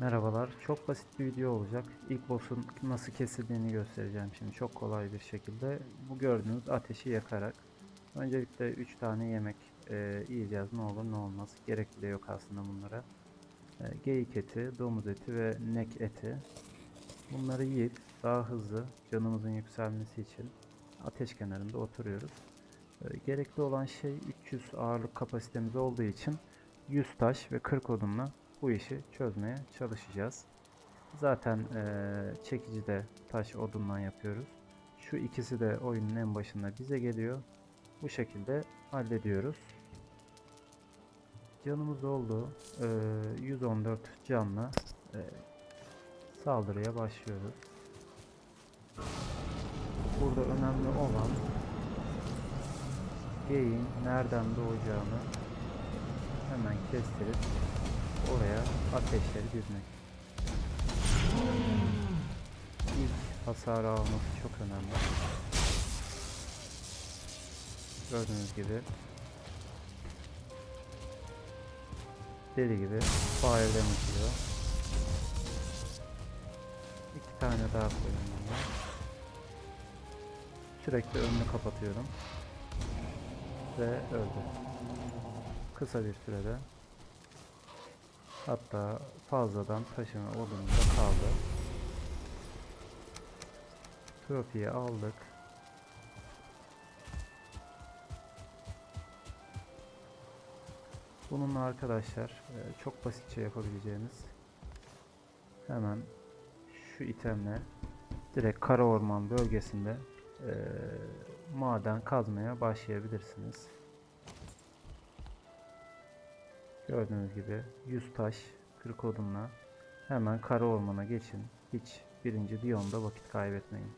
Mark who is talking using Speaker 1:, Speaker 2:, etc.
Speaker 1: Merhabalar. Çok basit bir video olacak. İlk boss'un nasıl kesildiğini göstereceğim şimdi çok kolay bir şekilde. Bu gördüğünüz ateşi yakarak. Öncelikle 3 tane yemek e, yiyeceğiz. Ne olur ne olmaz. Gerekli de yok aslında bunlara. E, geyik eti, domuz eti ve nek eti. Bunları yiyip daha hızlı canımızın yükselmesi için ateş kenarında oturuyoruz. E, gerekli olan şey 300 ağırlık kapasitemiz olduğu için 100 taş ve 40 odunla bu işi çözmeye çalışacağız. Zaten eee çekici de taş odundan yapıyoruz. Şu ikisi de oyunun en başında bize geliyor. Bu şekilde hallediyoruz. Canımız oldu. Eee, 114 canla eee, saldırıya başlıyoruz. Burada önemli olan geyin nereden doğacağını hemen kestirip oraya ateşleri dizmek. İlk hasar alması çok önemli. Gördüğünüz gibi deli gibi fire damage. İki tane daha koyuyorum. Sürekli önünü kapatıyorum. Ve öldü. Kısa bir sürede Hatta fazladan taşıma odununda kaldı. Trofiyi aldık. Bununla arkadaşlar e, çok basitçe yapabileceğimiz hemen şu itemle direkt kara orman bölgesinde e, maden kazmaya başlayabilirsiniz. Gördüğünüz gibi 100 taş 40 odunla hemen kara ormana geçin. Hiç birinci Dion'da vakit kaybetmeyin.